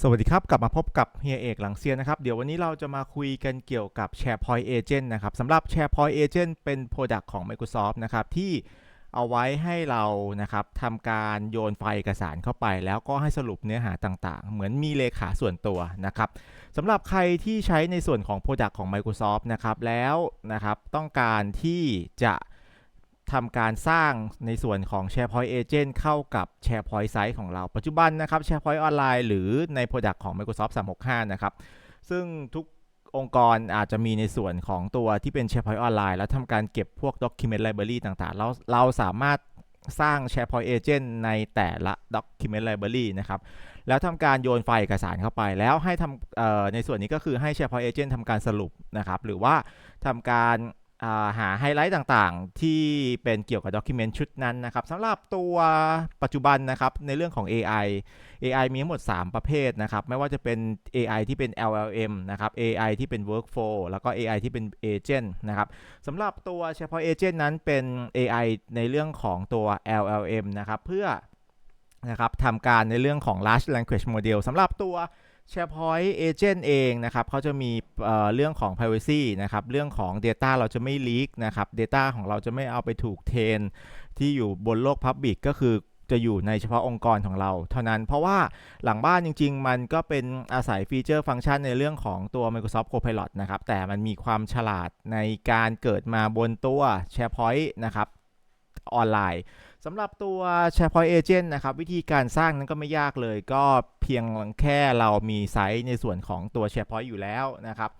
สวัสดีครับ กลับมาพบกับเฮียเอกหลังเซียนนะครับ เดี๋ยววันนี้เราจะมาคุยกันเกี่ยวกับ SharePoint Agent นะครับสำหรับ SharePoint Agent เป็น Product ของ Microsoft นะครับ ที่เอาไว้ให้เรานะครับทำการโยนไฟล์เอกสารเข้าไป แล้วก็ให้สรุปเนื้อหาต่างๆ เหมือนมีเลขาส่วนตัวนะครับสำหรับใครที่ใช้ในส่วนของ Product ของ Microsoft นะครับแล้วนะครับต้องการที่จะ ทำการสร้างในส่วนของ SharePoint Agent เข้ากับ SharePoint Site ของเรา ปัจจุบันนะครับ SharePoint Online หรือใน Product ของ Microsoft 365 นะครับ ซึ่งทุกองค์กรอาจจะมีในส่วนของตัวที่เป็น SharePoint Online แล้วทำการเก็บพวก Document Library ต่างๆ เราเราสามารถสร้าง SharePoint Agent ในแต่ละ Document Library นะครับ แล้วทำการโยนไฟล์เอกสารเข้าไป แล้วให้ทำในส่วนนี้ก็คือให้ SharePoint Agent ทำการสรุปนะครับ หรือว่าทำการ หาไฮไลท์ต่างๆ ที่เป็นเกี่ยวกับด็อกิเมนต์ชุดนั้นนะครับสำหรับตัวปัจจุบันนะครับในเรื่องของ AI AI มีทั้งหมด 3 ประเภทนะครับไม่ว่าจะเป็น AI ที่เป็น LLM นะครับ AI ที่เป็น Workflow แล้วก็ AI ที่เป็น Agent นะครับสำหรับตัวเฉพาะ Agent นั้นเป็น AI ในเรื่องของตัว LLM นะครับเพื่อนะครับทำการในเรื่องของ large language model สำหรับตัว SharePoint Agent เองนะครับเขาจะมีเเรื่องของ Privacy นะครับเรื่องของ Data เราจะไม่ leak นะครับ Data ของเราจะไม่เอาไปถูกเทน ที่อยู่บนโลก Public ก็คือจะอยู่ในเฉพาะองค์กรของเรา เท่านั้นเพราะว่าหลังบ้านจริง ๆ มันก็เป็นอาศัยฟีเจอร์ฟังก์ชันในเรื่องของตัว Microsoft Copilot นะครับ แต่มันมีความฉลาดในการเกิดมาบนตัว SharePoint นะครับออนไลน์ สำหรับตัว SharePoint Agent นะครับ วิธีการสร้างนั้นก็ไม่ยากเลย ก็เพียงแค่เรามีไซต์ในส่วนของตัว SharePoint อยู่แล้วนะครับ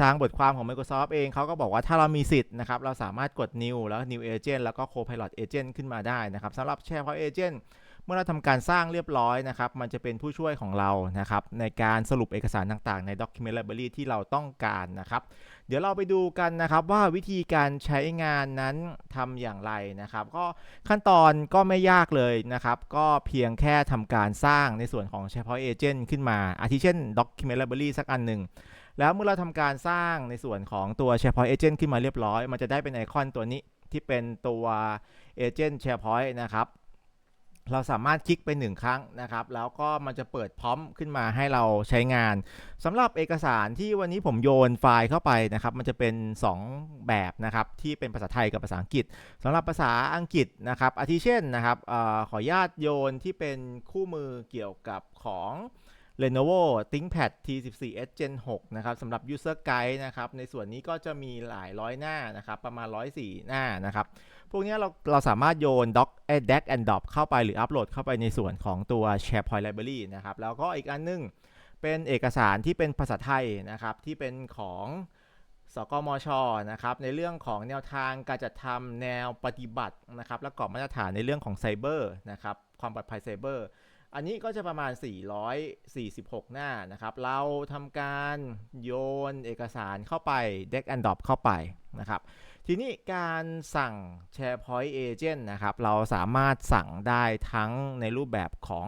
ทางบทความของ Microsoft เองเขาก็บอกว่าถ้าเรามีสิทธิ์นะครับ เราสามารถกด New แล้ว New Agent แล้วก็ Copilot Agent ขึ้นมาได้นะครับสำหรับ SharePoint Agent มื่อเราทำการสร้างเรียบร้อยนะครับ มันจะเป็นผู้ช่วยของเรานะครับ ในการสรุปเอกสารต่างๆ ใน Document Library ที่เราต้องการนะครับ เดี๋ยวเราไปดูกันนะครับว่าวิธีการใช้งานนั้นทำอย่างไรนะครับ ก็ขั้นตอนก็ไม่ยากเลยนะครับ ก็เพียงแค่ทำการสร้างในส่วนของ SharePoint Agent ขึ้นมา อาทิเช่น Document Library สักอันหนึ่งแล้วเมื่อเราทำการสร้างในส่วนของตัว SharePoint Agent ขึ้นมาเรียบร้อย มันจะได้เป็นไอคอนตัวนี้ที่เป็นตัว Agent SharePoint นะครับ เราสามารถคลิกไปหนึ่งครั้งนะครับ แล้วก็มันจะเปิดพร้อมขึ้นมาให้เราใช้งานสำหรับเอกสารที่วันนี้ผมโยนไฟล์เข้าไปนะครับ มันจะเป็น 2 แบบนะครับ ที่เป็นภาษาไทยกับภาษาอังกฤษสำหรับภาษาอังกฤษนะครับอาทิเช่นนะครับออขออนุญาตโยนที่เป็นคู่มือเกี่ยวกับของ Lenovo ThinkPad T14s Gen 6 นะครับสำหรับ User Guide นะครับ ในส่วนนี้ก็จะมีหลายร้อยหน้านะครับ ประมาณ 104 หน้านะครับ พวกนี้เราเราสามารถโยน doc deck and drop เข้าไปหรืออัปโหลดเข้าไปในส่วนของตัว SharePoint Library นะครับ แล้วก็อีกอันนึง เป็นเอกสารที่เป็นภาษาไทยนะครับ ที่เป็นของสกมชนะครับในเรื่องของแนวทางการจัดทำแนวปฏิบัตินะครับและกรอบมาตรฐานในเรื่องของไซเบอร์นะครับความปลอดภัยไซเบอร์ อันนี้ก็จะประมาณ 446 หน้านะครับ เราทำการโยนเอกสารเข้าไป deck and drop เข้าไปนะครับ ทีนี้การสั่ง SharePoint Agent นะครับ เราสามารถสั่งได้ทั้งในรูปแบบของ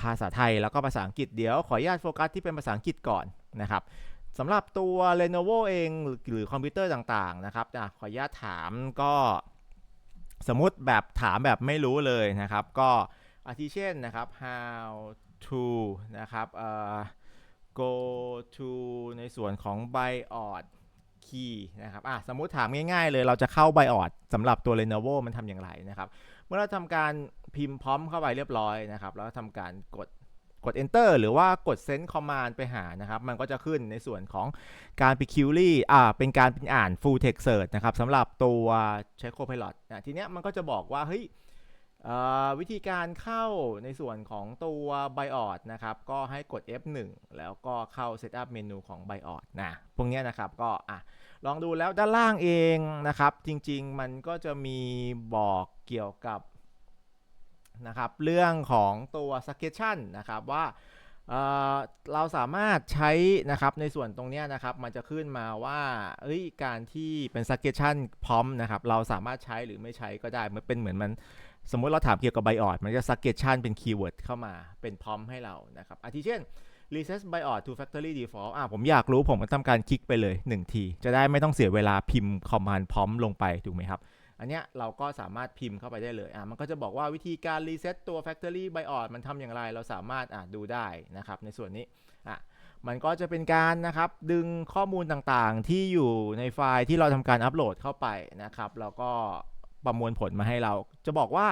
ภาษาไทยแล้วก็ภาษาอังกฤษเดี๋ยวขออนุญาตโฟกัสที่เป็นภาษาอังกฤษก่อนนะครับสำหรับตัว Lenovo เองหรือคอมพิวเตอร์ต่างๆนะครับขออนุญาตถามก็สมมุติแบบถามแบบไม่รู้เลยนะครับ ก็ อาทิเช่นนะครับ how to นะครับ go to ในส่วนของ BIOS key นะครับอะสมมุติถามง่ายๆเลยเราจะเข้า BIOS สำหรับตัว Lenovo มันทำอย่างไรนะครับ เมื่อเราทำการพิมพ์พร้อมเข้าไปเรียบร้อยนะครับ แล้วทำการกดกด enter หรือว่ากด send command ไปหานะครับ มันก็จะขึ้นในส่วนของการไป query อ่า เป็นการเป็นอ่าน full text search นะครับสำหรับตัวใช้ Copilot นะทีเนี้ยมันก็จะบอกว่า เฮ้ย วิธีการเข้าในส่วนของตัว BIOS นะครับ ก็ให้กด F1 แล้วก็เข้า setup เมนูของ BIOS นะ พวกนี้นะครับก็อะลองดูแล้วด้านล่างเองนะครับ จริงๆ มันก็จะมีบอกเกี่ยวกับนะครับเรื่องของตัว suggestion นะครับว่าเเราสามารถใช้นะครับในส่วนตรงนี้นะครับมันจะขึ้นมาว่าเอ้ยการที่เป็น suggestion พร้อมนะครับเราสามารถใช้หรือไม่ใช้ก็ได้มันเป็นเหมือนมัน สมมุติเราถามเกี่ยวกับ BIOS มันจะ suggestion เป็น keyword เข้ามาเป็นพร้อมให้เรานะครับอาทิเช่น reset BIOS to factory default อะผมอยากรู้ผมก็ทำการคลิกไปเลย 1 ที จะได้ไม่ต้องเสียเวลาพิมพ์ command prompt ลงไปถูกไหมครับ อันเนี้ยเราก็สามารถพิมพ์เข้าไปได้เลยอะมันก็จะบอกว่าวิธีการรีเซ็ตตัว Factory BIOS มันทำอย่างไรเราสามารถอะดูได้นะครับในส่วนนี้อะมันก็จะเป็นการนะครับดึงข้อมูลต่างๆ ที่อยู่ในไฟล์ที่เราทำการอัปโหลดเข้าไปนะครับแล้วก็ ประมวลผลมาให้เรา จะบอกว่า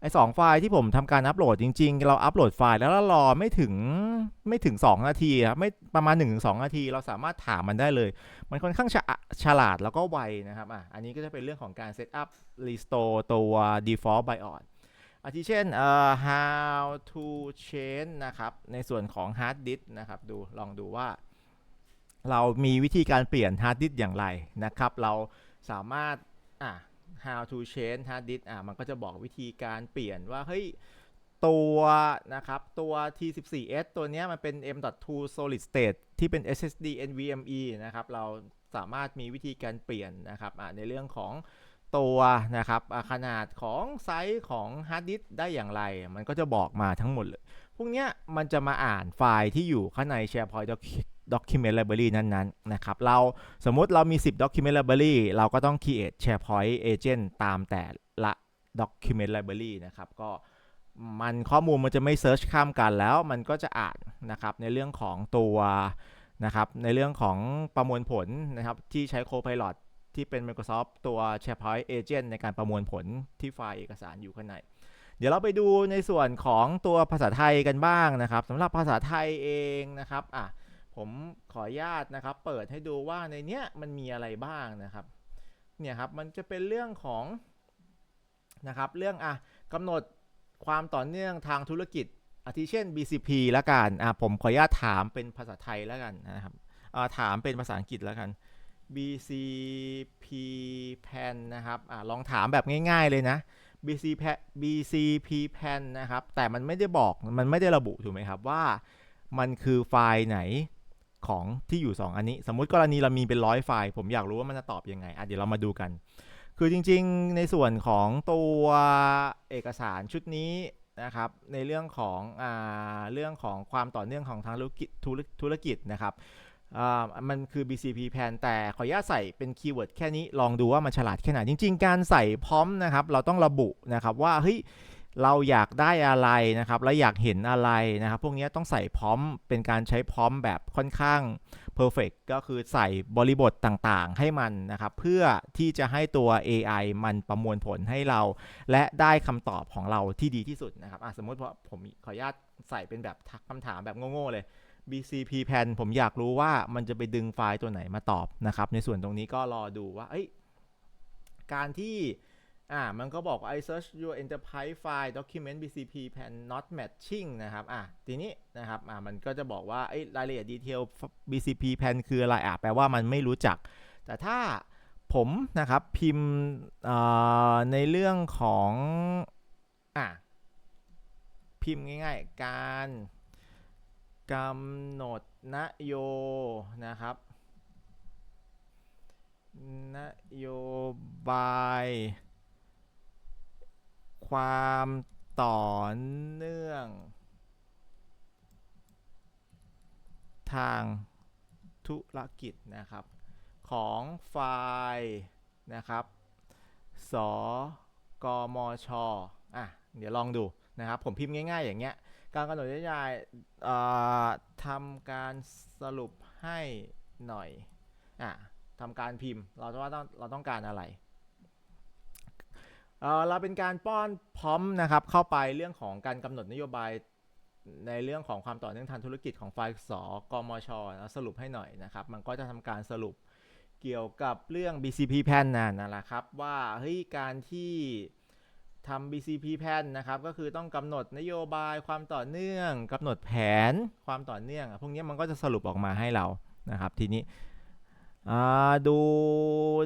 ไอ้สองไฟล์ที่ผมทำการอัปโหลดจริง ๆ เราอัปโหลดไฟล์แล้วเรารอไม่ถึงไม่ถึง 2 นาทีครับไม่ประมาณ 1-2 นาที เราสามารถถามมันได้เลย มันค่อนข้างฉฉลาดแล้วก็ไวนะครับอะอันนี้ก็จะเป็นเรื่องของการเซตอัพ restore ตัว default BIOS อาทิเช่นเอ่อ how to change นะครับ ในส่วนของ hard disk นะครับ ดูลองดูว่า เรามีวิธีการเปลี่ยน hard disk อย่างไรนะครับ เราสามารถอะ how to change hard disk อะมันก็จะบอกวิธีการเปลี่ยนว่าเฮ้ยตัวนะครับตัว T14S ตัวเนี้ยมันเป็น M.2 solid state ที่เป็น SSD NVMe นะครับเราสามารถมีวิธีการเปลี่ยนนะครับอะในเรื่องของตัวนะครับขนาดของไซส์ของฮาร์ดดิสก์ได้อย่างไร มันก็จะบอกมาทั้งหมดเลย พวกเนี้ยมันจะมาอ่านไฟล์ที่อยู่ข้างใน SharePoint Document Library นั้นๆนะครับเราสมมุติเรามี 10 Document Library เราก็ต้อง create SharePoint Agent ตามแต่ละ Document Library นะครับก็มันข้อมูลมันจะไม่ Search ข้ามกันแล้วมันก็จะอ่านนะครับในเรื่องของตัวนะครับในเรื่องของประมวลผลนะครับที่ใช้ Copilot ที่เป็น Microsoft ตัว SharePoint Agent ในการประมวลผลที่ไฟล์เอกสารอยู่ข้างใน เดี๋ยวเราไปดูในส่วนของตัวภาษาไทยกันบ้างนะครับสำหรับภาษาไทยเองนะครับอะ ผมขออนุญาตนะครับ เปิดให้ดูว่าในเนี้ยมันมีอะไรบ้างนะครับ เนี่ยครับมันจะเป็นเรื่องของนะครับ เรื่องอะกำหนดความต่อเนื่องทางธุรกิจอาทิเช่น BCP ละกันอะผมขออนุญาตถามเป็นภาษาไทยล้วกันนะครับอ่าถามเป็นภาษาอังกฤษล้วกัน BCP Pan นะครับอ่าลองถามแบบง่าย ๆเลยนะ BCP BCP Pan นะครับ แต่มันไม่ได้บอก มันไม่ได้ระบุถูกไหมครับว่า มันคือไฟล์ไหน ของที่อยู่ 2 อันนี้ สมมุติกรณีเรามีเป็นร้อยไฟล์ ผมอยากรู้ว่ามันจะตอบยังไงอะเดี๋ยวเรามาดูกัน คือจริงๆในส่วนของตัวเอกสารชุดนี้นะครับในเรื่องของอ่าเรื่องของความต่อเนื่องของทางธุรกิจธุรกิจนะครับมันคือ BCP Pan แต่ขออนุญาตใส่เป็นคีย์เวิร์ดแค่นี้ลองดูว่ามันฉลาดแค่ไหน จริง ๆ การใส่พร้อมนะครับ เราต้องระบุนะครับว่าเฮ้ย เราอยากได้อะไรนะครับแล้วอยากเห็นอะไรนะครับ พวกนี้ต้องใส่พร้อมเป็นการใช้พร้อมแบบค่อนข้าง perfect ก็คือใส่บริบทต่างๆ ให้มันนะครับ เพื่อที่จะให้ตัว AI มันประมวลผลให้เรา และได้คำตอบของเราที่ดีที่สุดนะครับสมมติว่าผมขออนุญาตใส่เป็นแบบคำถามแบบโง่ๆเลย BCP Pan ผมอยากรู้ว่ามันจะไปดึงไฟล์ตัวไหนมาตอบนะครับ ในส่วนตรงนี้ก็รอดูว่าการที่ อ่ามันก็บอกว่า I search your enterprise file document BCP Pan not matching นะครับอะทีนี้นะครับอ่ามันก็จะบอกว่าเอ้รายละเอียดดีเทล BCP Pan คืออะไรอะแปลว่ามันไม่รู้จัก แต่ถ้าผมนะครับพิมพ์อ่าในเรื่องของอะพิมพ์ง่ายๆ การกำหนดนโยนะครับนโยบาย ความต่อเนื่อง ทางธุรกิจนะครับ ของไฟล์นะครับ สกมชอะ เดี๋ยวลองดูนะครับ ผมพิมพ์ง่าย ๆ อย่างเงี้ย การกำหนดนโยบายทำการสรุปให้หน่อย อะทำการพิมพ์ เราจะว่าต้องเราต้องการอะไร เราเป็นการป้อนพร้อมนะครับเข้าไปเรื่องของการกำหนดนโยบายในเรื่องของความต่อเนื่องทางธุรกิจของไฟล์สกมชนะสรุปให้หน่อยนะครับ มันก็จะทำการสรุปเกี่ยวกับเรื่อง BCP Plan นั่นนั่นแหละครับ ว่าเฮ้ยการที่ทำ BCP Plan นะครับก็คือต้องกำหนดนโยบายความต่อเนื่องกำหนดแผนความต่อเนื่อง พวกนี้มันก็จะสรุปออกมาให้เรานะครับ ทีนี้ อ่าดู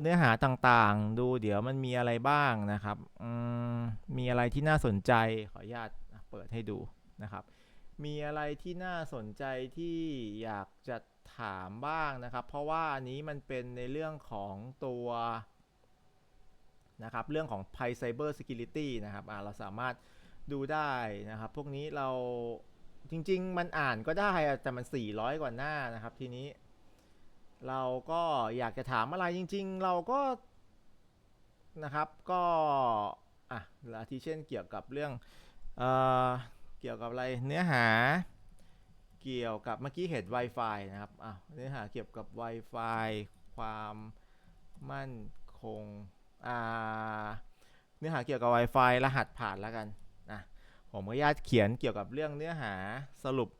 เนื้อหาต่างๆ ดูเดี๋ยวมันมีอะไรบ้างนะครับมมีอะไรที่น่าสนใจขออนุญาตเปิดให้ดูนะครับ มีอะไรที่น่าสนใจที่อยากจะถามบ้างนะครับ เพราะว่าอันนี้มันเป็นในเรื่องของตัวนะครับเรื่องของภัย Cyber Security นะครับเราสามารถดูได้นะครับ พวกนี้เราจริง ๆ มันอ่านก็ได้แต่มัน 400 กว่าหน้านะครับทีนี้ เราก็อยากจะถามอะไรจริง ๆ เราก็นะครับก็อะอาทิเช่นเกี่ยวกับเรื่องเอ่อเกี่ยวกับอะไรเนื้อหาเกี่ยวกับเมื่อกี้เห็น Wi-Fi นะครับอะเนื้อหาเกี่ยวกับ Wi-Fi ความมั่นคงอ่าเนื้อหาเกี่ยวกับ Wi-Fi รหัสผ่านแล้วกันนะผมขออนุญาตเขียนเกี่ยวกับเรื่องเนื้อหาสรุป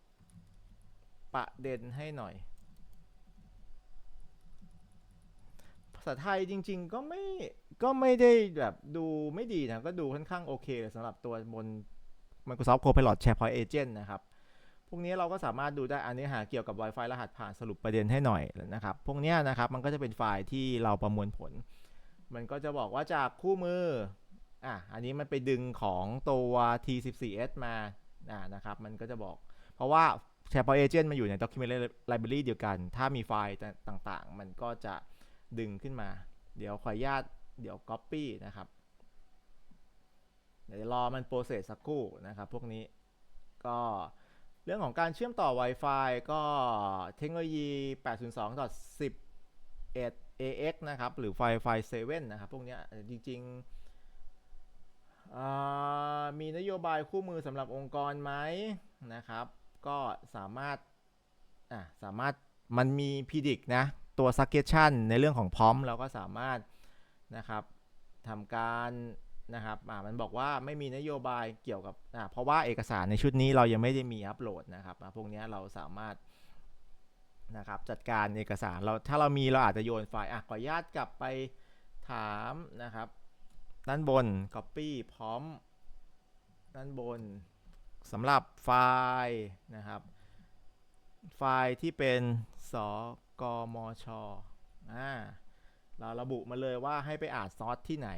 ประเด็นให้หน่อย ภาษาไทยจริง ๆ ก็ไม่ก็ไม่ได้แบบดูไม่ดีนะ ก็ดูค่อนข้างโอเคสำหรับตัวบน Microsoft Copilot SharePoint Agent นะครับ พวกนี้เราก็สามารถดูได้อันนี้หาเกี่ยวกับ Wi-Fi รหัสผ่านสรุปประเด็นให้หน่อยนะครับ พวกนี้นะครับมันก็จะเป็นไฟล์ที่เราประมวลผล มันก็จะบอกว่าจากคู่มืออะอันนี้มันไปดึงของตัว T14S มาอ่านะครับ มันก็จะบอก เพราะว่า SharePoint Agent มันอยู่ใน Document Library เดียวกัน ถ้ามีไฟล์ต่างๆ มันก็จะ ดึงขึ้นมา เดี๋ยวขออนุญาตเดี๋ยว Copy นะครับ เดี๋ยวรอมันโปรเซสสักครู่นะครับ พวกนี้ก็เรื่องของการเชื่อมต่อ Wi-Fi ก็เทคโนโลยี 802.11 AX นะครับ หรือ Wi-Fi 7 นะครับ พวกนี้จริง ๆ มีนโยบายคู่มือสำหรับองค์กรไหมนะครับ ก็สามารถ อะ สามารถมันมี predict นะ ตัว suggestion ในเรื่องของพร้อมเราก็สามารถนะครับทำการนะครับมันบอกว่าไม่มีนโยบายเกี่ยวกับเพราะว่าเอกสารในชุดนี้เรายังไม่ได้มีอัปโหลดนะครับพวกนี้เราสามารถนะครับจัดการเอกสารเราถ้าเรามีเราอาจจะโยนไฟล์อะขออนุญาตกลับไปถามนะครับ ด้านบน copy พร้อม ด้านบนสำหรับไฟล์นะครับ ไฟล์ที่เป็น สกมชอ่าเราระบุมาเลยว่าให้ไปอ่านซอสที่ไหน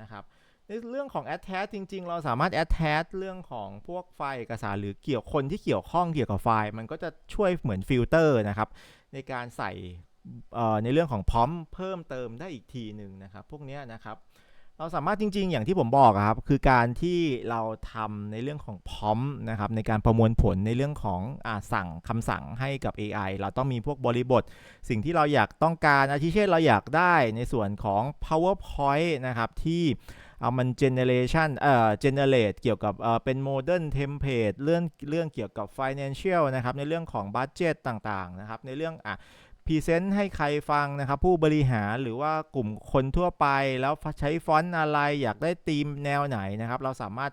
นะครับในเรื่องของ attach จริง ๆ เราสามารถ attach เรื่องของพวกไฟล์เอกสารหรือเกี่ยวคนที่เกี่ยวข้องเกี่ยวกับไฟล์ มันก็จะช่วยเหมือนฟิลเตอร์นะครับ ในการใส่ในเรื่องของพร้อมเพิ่มเติมได้อีกทีหนึ่งนะครับ พวกนี้นะครับ เราสามารถจริง ๆ อย่างที่ผมบอกครับ คือการที่เราทำในเรื่องของพร้อมนะครับในการประมวลผลในเรื่องของอสั่งคำสั่งให้กับ AI เราต้องมีพวกบริบท สิ่งที่เราอยากต้องการอาทิเช่นเราอยากได้ในส่วนของ PowerPoint นะครับที่เอามัน generation เอ่อ generate เกี่ยวกับเอ่อเป็น modern template เรื่องเรื่องเกี่ยวกับ financial นะครับในเรื่องของ budget ต่างๆนะครับในเรื่องอะ รีเซนต์ให้ใครฟังนะครับ ผู้บริหารหรือว่ากลุ่มคนทั่วไป แล้วใช้ฟอนต์อะไรอยากได้ธีมแนวไหนนะครับ เราสามารถ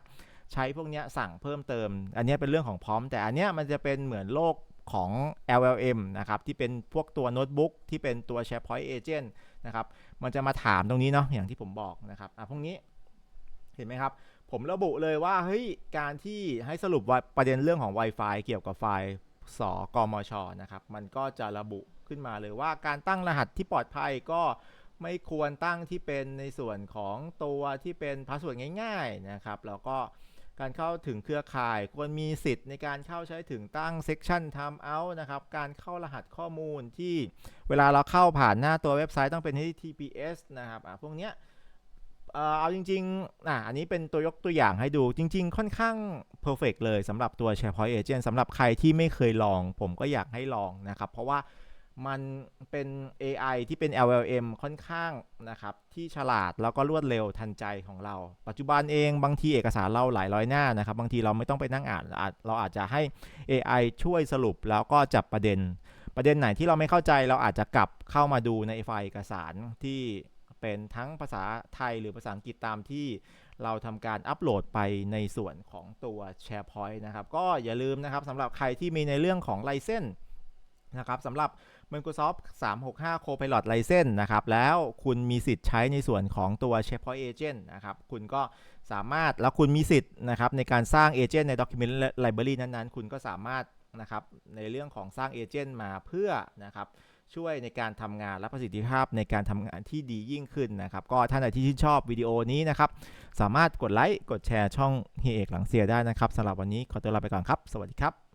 ใช้พวกนี้สั่งเพิ่มเติม อันนี้เป็นเรื่องของพร้อม แต่อันนี้มันจะเป็นเหมือนโลกของ LLM นะครับ ที่เป็นพวกตัวโน้ตบุ๊กที่เป็นตัว SharePoint Agent นะครับ มันจะมาถามตรงนี้เนาะอย่างที่ผมบอกนะครับอะพวกนี้เห็นไหมครับ ผมระบุเลยว่าเฮ้ยการที่ให้สรุปว่าประเด็นเรื่องของ Wi-Fi เกี่ยวกับไฟล์สกมชนะครับ มันก็จะระบุ ขึ้นมาเลยว่าการตั้งรหัสที่ปลอดภัยก็ไม่ควรตั้งที่เป็นในส่วนของตัวที่เป็นพาสเวิร์ดง่าย ๆนะครับ แล้วก็การเข้าถึงเครือข่ายควรมีสิทธิ์ในการเข้าใช้ถึงตั้ง section time out นะครับ การเข้ารหัสข้อมูลที่เวลาเราเข้าผ่านหน้าตัวเว็บไซต์ต้องเป็น HTTPS นะครับอะพวกเนี้ยเอ่อเอาจริงๆอะอันนี้เป็นตัวยกตัวอย่างให้ดูจริง ๆ ค่อนข้าง perfect เลยสำหรับตัว SharePoint Agent สำหรับใครที่ไม่เคยลอง ผมก็อยากให้ลองนะครับ เพราะว่า มันเป็น AI ที่เป็น LLM ค่อนข้างนะครับ ที่ฉลาดแล้วก็รวดเร็วทันใจของเรา ปัจจุบันเองบางทีเอกสารเราหลายร้อยหน้านะครับ บางทีเราไม่ต้องไปนั่งอ่าน เราอาจจะให้ AI ช่วยสรุปแล้วก็จับประเด็น ประเด็นไหนที่เราไม่เข้าใจเราอาจจะกลับเข้ามาดูในไฟล์เอกสารที่เป็นทั้งภาษาไทยหรือภาษาอังกฤษตามที่เราทำการอัปโหลดไปในส่วนของตัว SharePoint นะครับ ก็อย่าลืมนะครับสำหรับใครที่มีในเรื่องของไลเซนนะครับสำหรับ Microsoft 365 Copilot License นะครับ แล้วคุณมีสิทธิ์ใช้ในส่วนของตัว SharePoint Agent นะครับ คุณก็สามารถ แล้วคุณมีสิทธิ์นะครับในการสร้าง Agent ใน Document Library นั้นๆ คุณก็สามารถนะครับในเรื่องของสร้าง Agent มาเพื่อนะครับช่วยในการทำงานและประสิทธิภาพในการทำงานที่ดียิ่งขึ้นนะครับ ก็ท่านใดที่ชื่นชอบวิดีโอนี้นะครับ สามารถกดไลค์ กดแชร์ช่องเฮียเอกหลังเสียได้นะครับสำหรับวันนี้ขอตัวลาไปก่อนครับ สวัสดีครับ